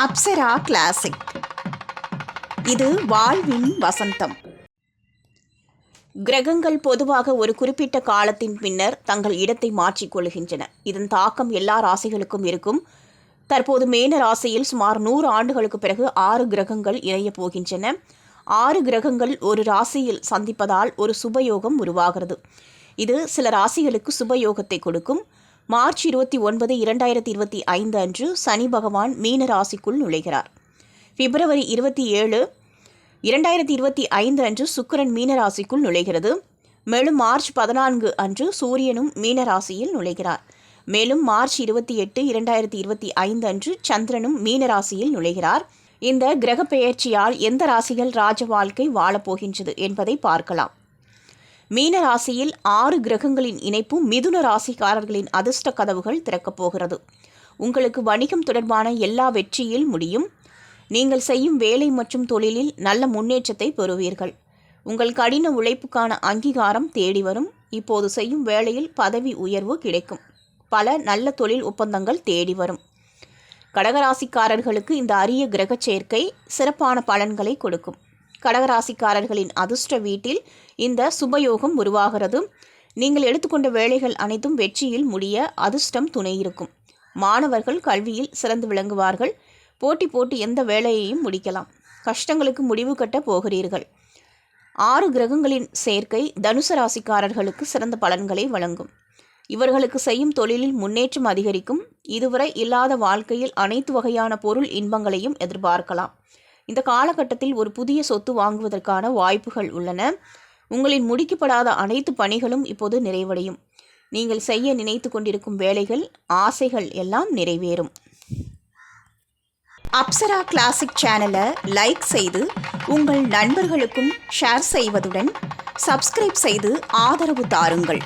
Apsara classic இது வாழ்வின் வசந்தம். கிரகங்கள் பொதுவாக ஒரு குறிப்பிட்ட காலத்தின் பின்னர் தங்கள் இடத்தை மாற்றிக் கொள்கின்றன. இதன் தாக்கம் எல்லா ராசிகளுக்கும் இருக்கும். தற்போது மேன ராசியில் சுமார் நூறு ஆண்டுகளுக்கு பிறகு ஆறு கிரகங்கள் இணையப் போகின்றன. ஆறு கிரகங்கள் ஒரு ராசியில் சந்திப்பதால் ஒரு சுபயோகம் உருவாகிறது. இது சில ராசிகளுக்கு சுபயோகத்தை கொடுக்கும். மார்ச் இருபத்தி ஒன்பது இரண்டாயிரத்தி இருபத்தி ஐந்து அன்று சனி பகவான் மீன ராசிக்குள் நுழைகிறார். பிப்ரவரி இருபத்தி ஏழு இரண்டாயிரத்தி இருபத்தி ஐந்து அன்று சுக்கரன் மீன ராசிக்குள் நுழைகிறது. மேலும் மார்ச் பதினான்கு அன்று சூரியனும் மீன ராசியில் நுழைகிறார். மேலும் மார்ச் இருபத்தி எட்டு இரண்டாயிரத்தி இருபத்தி ஐந்து அன்று சந்திரனும் மீன ராசியில் நுழைகிறார். இந்த கிரக பெயர்ச்சியால் எந்த ராசிகள் ராஜ வாழ்க்கை வாழப்போகின்றது என்பதை பார்க்கலாம். மீன ராசியில் ஆறு கிரகங்களின் இணைப்பு மிதுன ராசிக்காரர்களின் அதிர்ஷ்ட கதவுகள் திறக்கப் போகிறது. உங்களுக்கு வணிகம் தொடர்பான எல்லா வெற்றியில் முடியும். நீங்கள் செய்யும் வேலை மற்றும் தொழிலில் நல்ல முன்னேற்றத்தை பெறுவீர்கள். உங்கள் கடின உழைப்புக்கான அங்கீகாரம் தேடி வரும். இப்போது செய்யும் வேலையில் பதவி உயர்வு கிடைக்கும். பல நல்ல தொழில் ஒப்பந்தங்கள் தேடி வரும். கடகராசிக்காரர்களுக்கு இந்த அரிய கிரக சேர்க்கை சிறப்பான பலன்களை கொடுக்கும். கடகராசிக்காரர்களின் அதிர்ஷ்ட வீட்டில் இந்த சுபயோகம் உருவாகிறது. நீங்கள் எடுத்துக்கொண்ட வேலைகள் அனைத்தும் வெற்றியில் முடிய அதிர்ஷ்டம் துணை இருக்கும். மாணவர்கள் கல்வியில் சிறந்து விளங்குவார்கள். போட்டி போட்டு எந்த வேலையையும் முடிக்கலாம். கஷ்டங்களுக்கு முடிவு கட்ட போகிறீர்கள். ஆறு கிரகங்களின் சேர்க்கை தனுசு ராசிக்காரர்களுக்கு சிறந்த பலன்களை வழங்கும். இவர்களுக்கு செய்யும் தொழிலில் முன்னேற்றம் அதிகரிக்கும். இதுவரை இல்லாத வாழ்க்கையில் அனைத்து வகையான பொருள் இன்பங்களையும் எதிர்பார்க்கலாம். இந்த காலகட்டத்தில் ஒரு புதிய சொத்து வாங்குவதற்கான வாய்ப்புகள் உள்ளன. உங்களின் முடிக்கப்படாத அனைத்து பணிகளும் இப்போது நிறைவடையும். நீங்கள் செய்ய நினைத்து கொண்டிருக்கும் வேலைகள் ஆசைகள் எல்லாம் நிறைவேறும். அப்சரா கிளாசிக் சேனலை லைக் செய்து உங்கள் நண்பர்களுக்கும் ஷேர் செய்வதுடன் சப்ஸ்கிரைப் செய்து ஆதரவு தாருங்கள்.